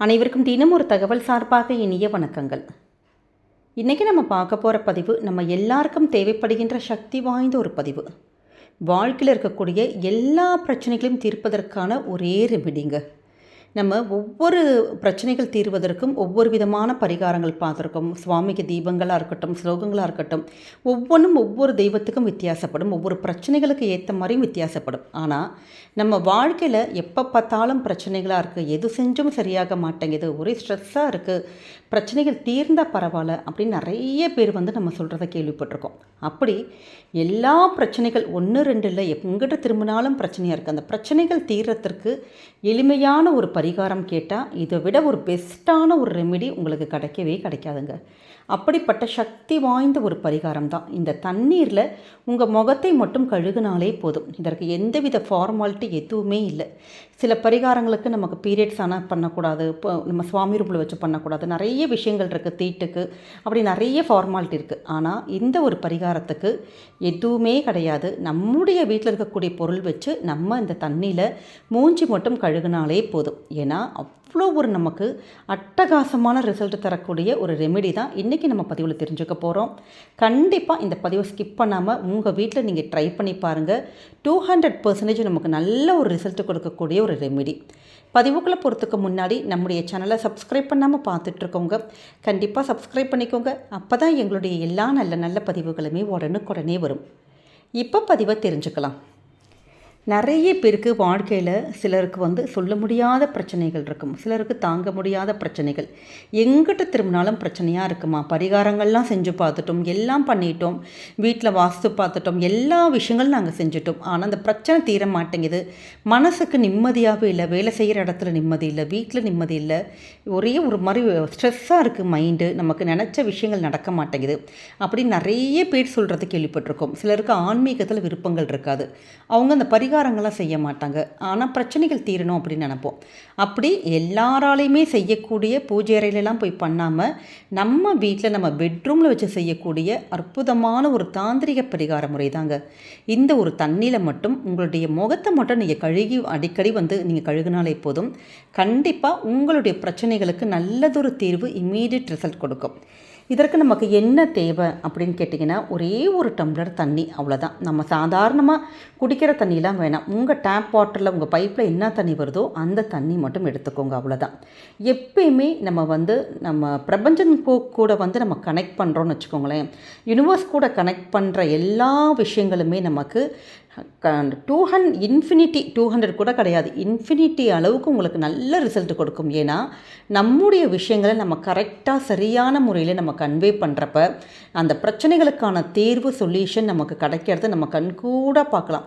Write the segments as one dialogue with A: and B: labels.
A: அனைவருக்கும் தினம் ஒரு தகவல் சார்பாக இனிய வணக்கங்கள். இன்றைக்கி நம்ம பார்க்க போகிற பதிவு நம்ம எல்லாருக்கும் தேவைப்படுகின்ற சக்தி வாய்ந்த ஒரு பதிவு. வாழ்க்கையில் இருக்கக்கூடிய எல்லா பிரச்சனைகளையும் தீர்ப்பதற்கான ஒரே ரெமிடிங்க. நம்ம ஒவ்வொரு பிரச்சனைகள் தீர்வதற்கும் ஒவ்வொரு விதமான பரிகாரங்கள் பார்த்துருக்கோம். சுவாமிக்கு தீபங்களாக இருக்கட்டும் ஸ்லோகங்களாக இருக்கட்டும் ஒவ்வொன்றும் ஒவ்வொரு தெய்வத்துக்கும் வித்தியாசப்படும். ஒவ்வொரு பிரச்சனைகளுக்கு ஏற்ற மாதிரியும் வித்தியாசப்படும். ஆனால் நம்ம வாழ்க்கையில் எப்போ பார்த்தாலும் பிரச்சனைகளாக இருக்குது எது செஞ்சும் சரியாக மாட்டேங்குது. ஒரே ஸ்ட்ரெஸ்ஸாக இருக்குது பிரச்சனைகள் தீர்ந்தால் பரவாயில்ல அப்படின்னு நிறைய பேர் வந்து நம்ம சொல்கிறத கேள்விப்பட்டிருக்கோம். அப்படி எல்லா பிரச்சனைகள் ஒன்று ரெண்டு இல்லை. எங்கிட்ட திரும்பினாலும் பிரச்சனையாக இருக்குது அந்த பிரச்சனைகள் தீரத்திற்கு எளிமையான ஒரு பரிகாரம் கேட்டால் இதை விட ஒரு பெஸ்ட்டான ஒரு ரெமெடி உங்களுக்கு கிடைக்கவே கிடைக்காதுங்க. அப்படிப்பட்ட சக்தி வாய்ந்த ஒரு பரிகாரம் தான் இந்த தண்ணீரில் உங்கள் முகத்தை மட்டும் கழுகுனாலே போதும். இதற்கு எந்தவித ஃபார்மாலிட்டி எதுவுமே இல்லை. சில பரிகாரங்களுக்கு நமக்கு பீரியட்ஸ் ஆனால் பண்ணக்கூடாது. இப்போ நம்ம சுவாமி ரூபில் வச்சு பண்ணக்கூடாது. நிறைய விஷயங்கள் இருக்குது தீட்டுக்கு அப்படி நிறைய ஃபார்மாலிட்டி இருக்குது ஆனால் இந்த ஒரு பரிகாரத்துக்கு எதுவுமே கிடையாது. நம்முடைய வீட்டில் இருக்கக்கூடிய பொருள் வச்சு நம்ம இந்த தண்ணியில் மூஞ்சி மட்டும் கழுகுனாலே போதும். ஏன்னா அவ்வளோ ஒரு நமக்கு அட்டகாசமான ரிசல்ட் தரக்கூடிய ஒரு ரெமெடி தான் இன்றைக்கி நம்ம பதிவில் தெரிஞ்சுக்க போகிறோம் கண்டிப்பாக இந்த பதிவை ஸ்கிப் பண்ணாமல் உங்கள் வீட்டில் நீங்கள் ட்ரை பண்ணி பாருங்கள் டூ ஹண்ட்ரட் பர்சன்டேஜ் நமக்கு நல்ல ஒரு ரிசல்ட் கொடுக்கக்கூடிய ஒரு ரெமெடி பதிவுக்குள்ளே போகிறதுக்கு முன்னாடி நம்முடைய சேனலை சப்ஸ்கிரைப் பண்ணாமல் பார்த்துட்ருக்கோங்க கண்டிப்பாக சப்ஸ்கிரைப் பண்ணிக்கோங்க. அப்போ தான் எங்களுடைய எல்லா நல்ல நல்ல பதிவுகளுமே உடனுக்குடனே வரும். இப்போ பதிவை தெரிஞ்சுக்கலாம். நிறைய பேருக்கு வாழ்க்கையில் சிலருக்கு வந்து சொல்ல முடியாத பிரச்சனைகள் இருக்கும். சிலருக்கு தாங்க முடியாத பிரச்சனைகள். எங்கிட்ட திரும்பினாலும் பிரச்சனையாக இருக்குமா? பரிகாரங்கள்லாம் செஞ்சு பார்த்துட்டோம் எல்லாம் பண்ணிட்டோம் வீட்டில் வாஸ்து பார்த்துட்டோம் எல்லா விஷயங்களும் நாங்கள் செஞ்சுட்டோம். ஆனால் அந்த பிரச்சனை தீர மாட்டேங்குது. மனசுக்கு நிம்மதியாகவே இல்லை. வேலை செய்கிற இடத்துல நிம்மதி இல்லை. வீட்டில் நிம்மதி இல்லை. ஒரே ஒரு மாதிரி ஸ்ட்ரெஸ்ஸாக இருக்குது மைண்டு. நமக்கு நினச்ச விஷயங்கள் நடக்க மாட்டேங்குது. அப்படி நிறைய பேர் சொல்கிறது கேள்விப்பட்டிருக்கோம். சிலருக்கு ஆன்மீகத்தில் விருப்பங்கள் இருக்காது. அவங்க அந்த பரி பரிகாரங்களாக செய்ய மாட்டாங்க. ஆனால் பிரச்சனைகள் தீரணும் அப்படின்னு நினப்போம். அப்படி எல்லாராலையுமே செய்யக்கூடிய பூஜை அறையிலலாம் போய் பண்ணாமல் நம்ம வீட்டில் நம்ம பெட்ரூமில் வச்சு செய்யக்கூடிய அற்புதமான ஒரு தாந்திரிக பரிகார முறை தாங்க இந்த ஒரு தண்ணியில் மட்டும் உங்களுடைய முகத்தை மட்டும் நீங்கள் கழுகி அடிக்கடி வந்து நீங்கள் கழுகுனாலே போதும். கண்டிப்பாக உங்களுடைய பிரச்சனைகளுக்கு நல்லதொரு தீர்வு இம்மீடியட் ரிசல்ட் கொடுக்கும். இதற்கு நமக்கு என்ன தேவை அப்படின்னு கேட்டிங்கன்னா ஒரே ஒரு டம்ளர் தண்ணி அவ்வளோதான் நம்ம சாதாரணமாக குடிக்கிற தண்ணிலாம் வேணாம். உங்கள் டேப் வாட்டரில் உங்கள் பைப்பில் என்ன தண்ணி வருதோ அந்த தண்ணி மட்டும் எடுத்துக்கோங்க அவ்வளோதான் எப்பயுமே நம்ம வந்து நம்ம பிரபஞ்சன் கூட வந்து நம்ம கனெக்ட் பண்ணுறோன்னு வச்சுக்கோங்களேன் யூனிவர்ஸ் கூட கனெக்ட் பண்ணுற எல்லா விஷயங்களுமே நமக்கு two hundred infinity two hundred கூட கிடையாது. இன்ஃபினிட்டி அளவுக்கு உங்களுக்கு நல்ல ரிசல்ட் கொடுக்கும். ஏன்னா நம்முடைய விஷயங்களை நம்ம கரெக்டாக சரியான முறையில் நம்ம கன்வே பண்ணுறப்ப அந்த பிரச்சனைகளுக்கான தேர்வு சொல்யூஷன் நமக்கு கிடைக்கிறத நம்ம கண்கூட பார்க்கலாம்.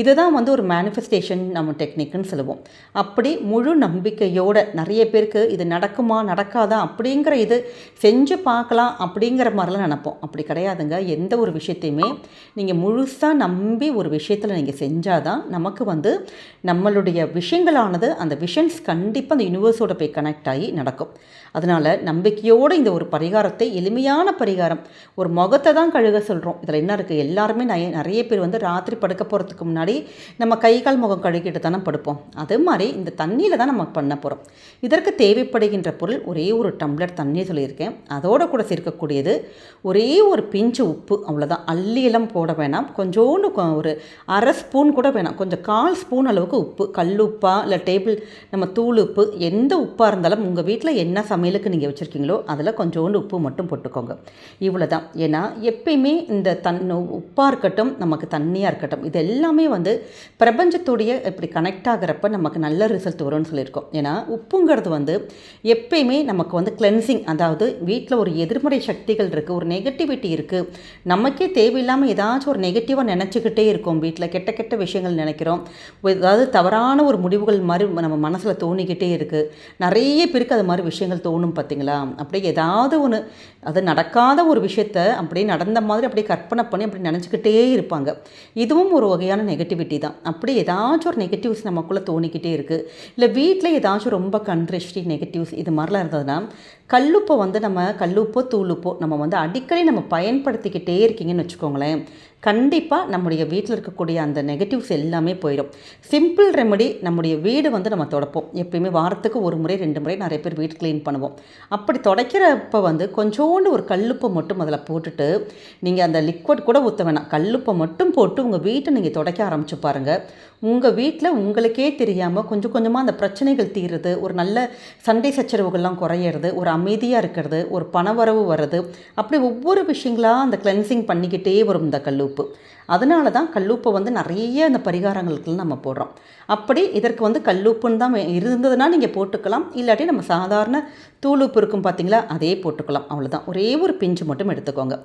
A: இதை தான் வந்து ஒரு மேனிஃபெஸ்டேஷன் நம்ம டெக்னிக்குன்னு சொல்லுவோம். அப்படி முழு நம்பிக்கையோடு நிறைய பேருக்கு இது நடக்குமா நடக்காதா அப்படிங்கிற இது செஞ்சு பார்க்கலாம் அப்படிங்கிற மாதிரிலாம் நினப்போம். அப்படி கிடையாதுங்க. எந்த ஒரு விஷயத்தையுமே நீங்கள் முழுசாக நம்பி ஒரு விஷயம் விஷயத்தில் நீங்கள் செஞ்சால் தான் நமக்கு வந்து நம்மளுடைய விஷயங்களானது அந்த விஷன்ஸ் கண்டிப்பாக அந்த யூனிவர்ஸோட போய் கனெக்ட் ஆகி நடக்கும். அதனால் நம்பிக்கையோடு இந்த ஒரு பரிகாரத்தை எளிமையான பரிகாரம் ஒரு முகத்தை தான் கழுக சொல்கிறோம் இதில் என்ன இருக்குது எல்லாருமே நிறைய பேர் வந்து ராத்திரி படுக்க போகிறதுக்கு முன்னாடி நம்ம கை கால் முகம் கழுகிட்டு தானே படுப்போம். அதே மாதிரி இந்த தண்ணியில் தான் நம்ம பண்ண போகிறோம் இதற்கு தேவைப்படுகின்ற பொருள் ஒரே ஒரு டம்ளர் தண்ணி சொல்லியிருக்கேன். அதோட கூட சேர்க்கக்கூடியது ஒரே ஒரு பிஞ்சு உப்பு அவ்வளோதான் அள்ளியெல்லாம் போட வேணாம். கொஞ்சோண்டு ஒரு அரை ஸ்பூன் கூட வேணாம். கொஞ்சம் கால் ஸ்பூன் அளவுக்கு உப்பு கல் உப்பா இல்லை டேபிள் நம்ம தூள் உப்பு எந்த உப்பாக இருந்தாலும் உங்கள் வீட்டில் என்ன சமையலுக்கு நீங்கள் வச்சுருக்கீங்களோ அதில் கொஞ்சோண்டு உப்பு மட்டும் போட்டுக்கோங்க. இவ்வளோ தான் ஏன்னா எப்பயுமே இந்த தன் உப்பாக இருக்கட்டும் நமக்கு தண்ணியாக இருக்கட்டும் இது எல்லாமே வந்து பிரபஞ்சத்துடைய இப்படி கனெக்ட் ஆகிறப்ப நமக்கு நல்ல ரிசல்ட் வரும்னு சொல்லியிருக்கோம். ஏன்னா உப்புங்கிறது வந்து எப்பயுமே நமக்கு வந்து கிளென்சிங் அதாவது வீட்டில் ஒரு எதிர்மறை சக்திகள் இருக்குது ஒரு நெகட்டிவிட்டி இருக்குது நமக்கே தேவையில்லாமல் ஏதாச்சும் ஒரு நெகட்டிவாக நினச்சிக்கிட்டே இருக்கும் வீட்டில் கெட்ட கெட்ட விஷயங்கள் நினைக்கிறோம். ஏதாவது தவறான ஒரு முடிவுகள் மாதிரி நம்ம மனசில் தோணிக்கிட்டே இருக்குது நிறைய பேருக்கு அது மாதிரி விஷயங்கள் தோணும் பார்த்தீங்களா? அப்படியே ஏதாவது ஒன்று அது நடக்காத ஒரு விஷயத்த அப்படியே நடந்த மாதிரி அப்படியே கற்பனை பண்ணி அப்படி நினச்சிக்கிட்டே இருப்பாங்க. இதுவும் ஒரு வகையான நெகட்டிவிட்டி தான். அப்படி ஏதாச்சும் ஒரு நெகட்டிவ்ஸ் நமக்குள்ளே தோணிக்கிட்டே இருக்குது இல்லை வீட்டில் ஏதாச்சும் ரொம்ப கண்ட்ரிஷ்டி நெகட்டிவ்ஸ் இது மாதிரிலாம் இருந்ததுன்னா கல்லுப்பை வந்து நம்ம கல்லுப்போ தூளுப்போ நம்ம வந்து அடிக்கடி நம்ம பயன்படுத்திக்கிட்டே இருக்கீங்கன்னு வச்சுக்கோங்களேன். கண்டிப்பாக நம்முடைய வீட்டில் இருக்கக்கூடிய அந்த நெகட்டிவ்ஸ் எல்லாமே போயிடும். சிம்பிள் ரெமெடி நம்முடைய வீடு வந்து நம்ம தொடப்போம். எப்பயுமே வாரத்துக்கு ஒரு முறை ரெண்டு முறை நிறைய பேர் வீடு க்ளீன் பண்ணுவோம். அப்படி தொடக்கிறப்ப வந்து கொஞ்சோண்டு ஒரு கல்லுப்பை மட்டும் அதில் போட்டுட்டு நீங்கள் அந்த லிக்விட் கூட ஊற்ற வேணாம். கல்லுப்பை மட்டும் போட்டு உங்கள் வீட்டை நீங்கள் தொடக்க ஆரம்பிச்சு பாருங்கள் உங்கள் வீட்டில் உங்களுக்கே தெரியாமல் கொஞ்சம் கொஞ்சமாக அந்த பிரச்சனைகள் தீருது. ஒரு நல்ல சண்டை சச்சரவுகள்லாம் குறையிறது ஒரு அமைதியாக இருக்கிறது ஒரு பணவரவு வர்றது. அப்படி ஒவ்வொரு விஷயங்களாக அந்த கிளென்சிங் பண்ணிக்கிட்டே வரும் இந்த கல்லுப்பு அதனால தான் கல்லுப்பை வந்து நிறைய இந்த பரிகாரங்களுக்கு நம்ம போடுறோம். அப்படி இதற்கு வந்து கல்லுப்புன்னு தான் இருந்ததுன்னா நீங்கள் போட்டுக்கலாம். இல்லாட்டி நம்ம சாதாரண தூளுப்பு இருக்கும் பார்த்தீங்களா அதே போட்டுக்கலாம். அவ்வளோதான் ஒரே ஒரு பிஞ்சு மட்டும் எடுத்துக்கோங்க.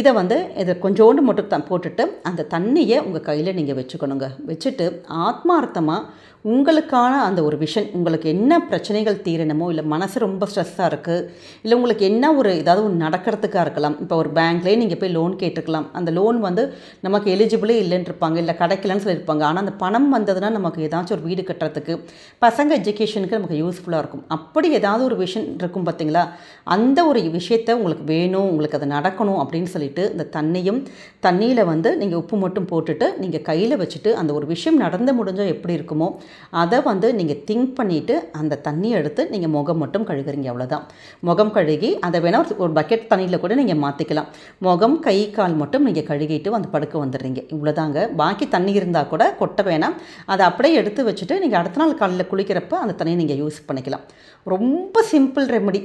A: இதை வந்து இதை கொஞ்சோண்டு மட்டும் தான் போட்டுட்டு அந்த தண்ணியை உங்கள் கையில் நீங்கள் வச்சுக்கணுங்க. வச்சுட்டு ஆத்மார்த்தமாக உங்களுக்கான அந்த ஒரு விஷன் உங்களுக்கு என்ன பிரச்சனைகள் தீரணுமோ இல்லை மனசு ரொம்ப ஸ்ட்ரெஸ்ஸாக இருக்குது இல்லை உங்களுக்கு என்ன ஒரு ஏதாவது ஒன்று நடக்கிறதுக்காக இருக்கலாம். இப்போ ஒரு பேங்க்லேயே நீங்கள் போய் லோன் கேட்டுக்கலாம். அந்த லோன் வந்து நம்ம நமக்கு எலிஜிபிளே இல்லைன்னு இருப்பாங்க இல்லை கிடைக்கலன்னு சொல்லியிருப்பாங்க. ஆனால் அந்த பணம் வந்ததுன்னா நமக்கு ஏதாச்சும் ஒரு வீடு கட்டுறதுக்கு பசங்க எஜுகேஷனுக்கு நமக்கு யூஸ்ஃபுல்லாக இருக்கும். அப்படி ஏதாவது ஒரு விஷயம் இருக்கும் பார்த்தீங்களா? அந்த ஒரு விஷயத்தை உங்களுக்கு வேணும் உங்களுக்கு அது நடக்கணும் அப்படின்னு சொல்லிட்டு இந்த தண்ணியும் தண்ணியில் வந்து நீங்கள் உப்பு மட்டும் போட்டுட்டு நீங்கள் கையில் வச்சுட்டு அந்த ஒரு விஷயம் நடந்து முடிஞ்சால் எப்படி இருக்குமோ அதை வந்து நீங்கள் திங்க் பண்ணிவிட்டு அந்த தண்ணியை எடுத்து நீங்கள் முகம் மட்டும் கழுகுறீங்க அவ்வளோதான் முகம் கழுகி அதை வேணால் ஒரு- பக்கெட் தண்ணியில் கூட நீங்கள் மாற்றிக்கலாம் முகம் கை கால் மட்டும் நீங்கள் கழுகிட்டு வந்து படுக்க வந்துடுறீங்க. இவ்வளோதாங்க பாக்கி தண்ணி இருந்தால் கூட கொட்ட வேணாம். அதை அப்படியே எடுத்து வச்சுட்டு நீங்கள் அடுத்த நாள் காலையில் குளிக்கிறப்ப அந்த தண்ணியை நீங்கள் யூஸ் பண்ணிக்கலாம். ரொம்ப சிம்பிள் ரெமெடி.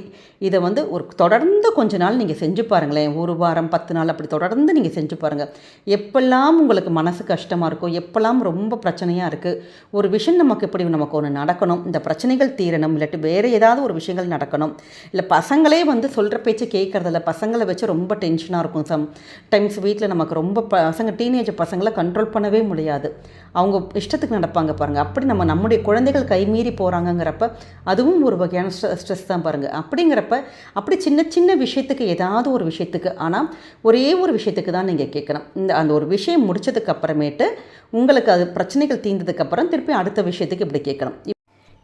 A: இதை வந்து ஒரு தொடர்ந்து கொஞ்ச நாள் நீங்கள் செஞ்சு பாருங்களேன். ஒரு வாரம் பத்து நாள் அப்படி தொடர்ந்து நீங்கள் செஞ்சு பாருங்கள் எப்பெல்லாம் உங்களுக்கு மனசு கஷ்டமாக இருக்கோ எப்பெல்லாம் ரொம்ப பிரச்சனையாக இருக்குது ஒரு விஷயம் நமக்கு இப்படி நமக்கு ஒன்று நடக்கணும் இந்த பிரச்சனைகள் தீரணும் இல்லாட்டி வேறு ஏதாவது ஒரு விஷயங்கள் நடக்கணும். இல்லை பசங்களே வந்து சொல்கிற பேச்சு கேட்குறதில்ல. பசங்களை வச்சு ரொம்ப டென்ஷனாக இருக்கும். சம் டைம்ஸ் வீட்டில் நமக்கு ரொம்ப பசங்க டீனேஜ் பசங்களை கண்ட்ரோல் பண்ணவே முடியாது. அவங்க இஷ்டத்துக்கு நடப்பாங்க பாருங்கள் அப்படி நம்ம நம்முடைய குழந்தைகள் கைமீறி போகிறாங்கங்கிறப்ப அதுவும் ஒரு வகையான ஸ்ட்ரெஸ் தான் பாருங்கள் அப்படிங்கிறப்ப அப்படி சின்ன சின்ன விஷயத்துக்கு ஏதாவது ஒரு விஷயத்துக்கு ஆனால் ஒரே ஒரு விஷயத்துக்கு தான் நீங்கள் கேட்கணும். இந்த அந்த ஒரு விஷயம் முடித்ததுக்கு அப்புறமேட்டு உங்களுக்கு அது பிரச்சனைகள் தீர்ந்ததுக்கப்புறம் திருப்பி அடுத்த விஷயத்துக்கு இப்படி கேட்கணும்.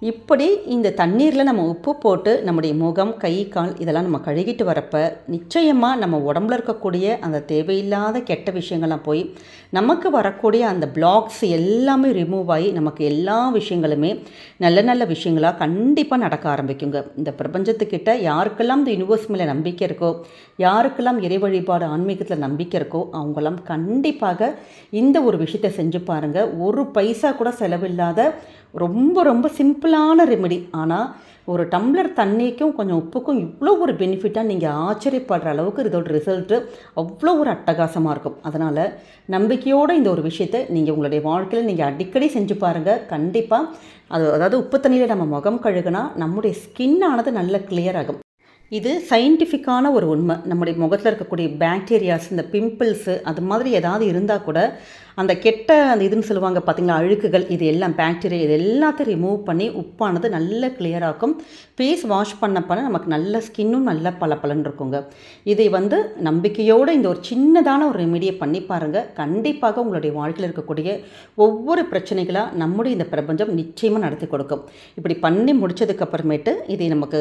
A: இப்படி இந்த தண்ணீரில் நம்ம உப்பு போட்டு நம்முடைய முகம் கை கால் இதெல்லாம் நம்ம கழுகிட்டு வரப்ப நிச்சயமாக நம்ம உடம்புல இருக்கக்கூடிய அந்த தேவையில்லாத கெட்ட விஷயங்கள்லாம் போய் நமக்கு வரக்கூடிய அந்த பிளாக்ஸ் எல்லாமே ரிமூவ் ஆகி நமக்கு எல்லா விஷயங்களுமே நல்ல நல்ல விஷயங்களாக கண்டிப்பாக நடக்க ஆரம்பிக்குங்க. இந்த பிரபஞ்சத்துக்கிட்ட யாருக்கெல்லாம் இந்த யூனிவர்ஸ் மேலே நம்பிக்கை இருக்கோ யாருக்கெல்லாம் இறை வழிபாடு ஆன்மீகத்தில் நம்பிக்கை இருக்கோ அவங்களாம் கண்டிப்பாக இந்த ஒரு விஷயத்தை செஞ்சு பாருங்கள் ஒரு பைசா கூட செலவில்லாத ரொம்ப ரொம்ப சிம்பிளான ரெமெடி ஆனால் ஒரு டம்ளர் தண்ணிக்கும் கொஞ்சம் உப்புக்கும் இவ்வளோ ஒரு பெனிஃபிட்டாக நீங்கள் ஆச்சரியப்படுற அளவுக்கு இதோட ரிசல்ட்டு அவ்வளோ ஒரு அட்டகாசமாக இருக்கும். அதனால் நம்பிக்கையோடு இந்த ஒரு விஷயத்தை நீங்கள் உங்களுடைய வாழ்க்கையில் நீங்கள் அடிக்கடி செஞ்சு பாருங்கள் கண்டிப்பாக அது அதாவது உப்பு தண்ணியில் நம்ம முகம் கழுகுனா நம்முடைய ஸ்கின்னானது நல்ல கிளியர் ஆகும். இது சயின்டிஃபிக்கான ஒரு உண்மை. நம்முடைய முகத்தில் இருக்கக்கூடிய பாக்டீரியாஸ் இந்த பிம்பிள்ஸு அது மாதிரி ஏதாவது இருந்தால் கூட அந்த கெட்ட அந்த இதுன்னு சொல்லுவாங்க பார்த்திங்கன்னா அழுக்குகள் இது எல்லாம் பேக்டீரியா இது எல்லாத்தையும் ரிமூவ் பண்ணி உப்பானது நல்ல கிளியராகும் ஃபேஸ் வாஷ் பண்ண பண்ண நமக்கு நல்ல ஸ்கின்னும் நல்ல பளபளன்னு இருக்குங்க. இதை வந்து நம்பிக்கையோடு இந்த ஒரு சின்னதான ஒரு ரெமிடியை பண்ணி பாருங்கள் கண்டிப்பாக உங்களுடைய வாழ்க்கையில் இருக்கக்கூடிய ஒவ்வொரு பிரச்சனைகளாக நம்முடைய இந்த பிரபஞ்சம் நிச்சயமாக நடத்தி கொடுக்கும். இப்படி பண்ணி முடித்ததுக்கப்புறமேட்டு இதை நமக்கு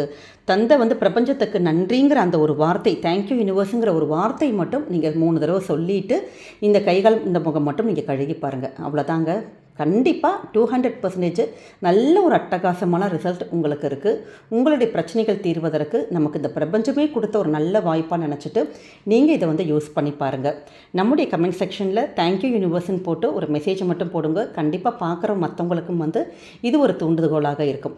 A: தந்த வந்து பிரபஞ்சத்துக்கு நன்றிங்கிற அந்த ஒரு வார்த்தை தேங்க்யூ யூனிவர்ஸுங்கிற ஒரு வார்த்தை மட்டும் நீங்கள் மூணு தடவை சொல்லிட்டு இந்த கைகள் இந்த முகம் மட்டும் நீங்கள் கழுகி பாருங்கள் அவ்வளோதாங்க கண்டிப்பாக டூ ஹண்ட்ரட் பர்சன்டேஜ் நல்ல ஒரு அட்டகாசமான ரிசல்ட் உங்களுக்கு இருக்குது உங்களுடைய பிரச்சனைகள் தீர்வதற்கு நமக்கு இந்த பிரபஞ்சமே கொடுத்த ஒரு நல்ல வாய்ப்பாக நினச்சிட்டு நீங்கள் இதை வந்து யூஸ் பண்ணி பாருங்கள் நம்முடைய கமெண்ட் செக்ஷனில் தேங்க்யூ யூனிவர்ஸ்ன்னு போட்டு ஒரு மெசேஜ் மட்டும் போடுங்க. கண்டிப்பாக பார்க்குற மற்றவங்களுக்கும் வந்து இது ஒரு தூண்டுகோலாக இருக்கும்.